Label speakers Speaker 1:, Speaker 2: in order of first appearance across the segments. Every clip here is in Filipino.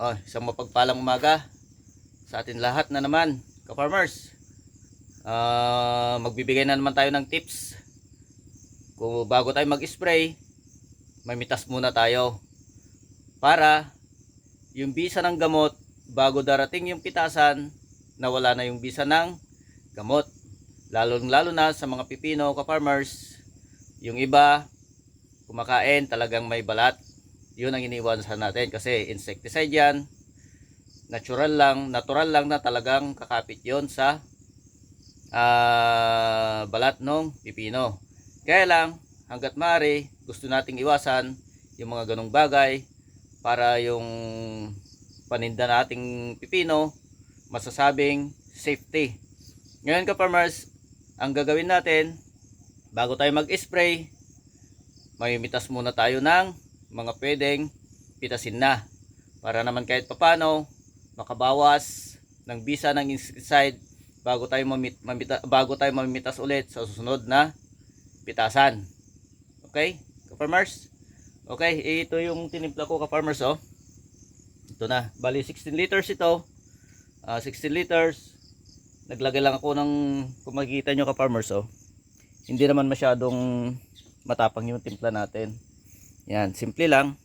Speaker 1: Oh, isang mapagpalang umaga sa atin lahat na naman, ka-farmers. Ah, magbibigay na naman tayo ng tips. Kung bago tayo mag-spray, may mitas muna tayo. Para yung bisa ng gamot, bago darating yung pitasan, nawala na yung bisa ng gamot. Lalo lalo na sa mga pipino ka-farmers, yung iba kumakain talagang may balat. Yun ang iniwasan natin kasi insecticide yan. Natural lang, natural lang na talagang kakapit yon sa ah, balat ng pipino. Kaya lang, hanggat maaari, gusto nating iwasan yung mga ganong bagay para yung paninda nating pipino masasabing safety. Ngayon ka farmers, ang gagawin natin bago tayo mag-spray, mamimitas muna tayo ng mga pwedeng pitasin na para naman kahit papano makabawas ng bisa ng insecticide bago tayo mamit, mamita, bago tayo mamimitas ulit sa susunod na pitasan. Okay? Ka-farmers? Okay, ito yung tinimpla ko ka-farmers oh. Ito na. Bali 16 liters ito. Ah, 16 liters. Naglagay lang ako ng kung makikita nyo ka-farmers oh. Hindi naman masyadong matapang yung timpla natin. Yan, simple lang.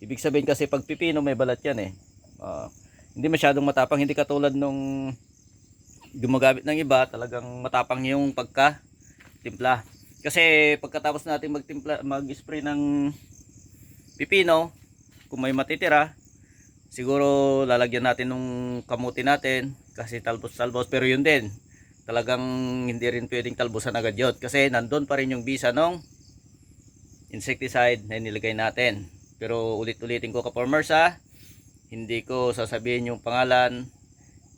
Speaker 1: Ibig sabihin kasi pag pipino may balat yan eh. Ah, hindi masyadong matapang, hindi katulad nung gumagamit ng iba, talagang matapang yung pagka timpla. Kasi pagkatapos natin magtimpla, mag-spray ng pipino, kung may matitira, siguro lalagyan natin nung kamuti natin kasi talbos-talbos pero yun din talagang hindi rin pwedeng talbusan agad yun kasi nandun pa rin yung bisa ng insecticide na nilagay natin pero ulit-ulitin ko ka-farmers ha hindi ko sasabihin yung pangalan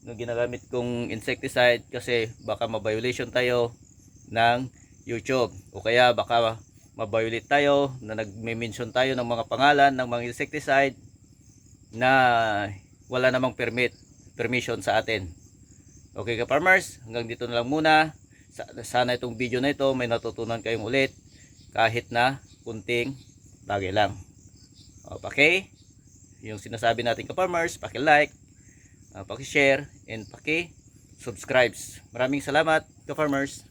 Speaker 1: ng ginagamit kong insecticide kasi baka ma-violation tayo ng YouTube o kaya baka ma-violate tayo na nagme-mention tayo ng mga pangalan ng mga insecticide na wala namang permit permission sa atin. Okay ka farmers, hanggang dito na lang muna. Sa- Sana itong video na ito may natutunan kayong ulit kahit na kunting bagay lang. O, paki yung sinasabi natin ka farmers, paki-like, uh, paki-share and paki-subscribe. Maraming salamat ka farmers.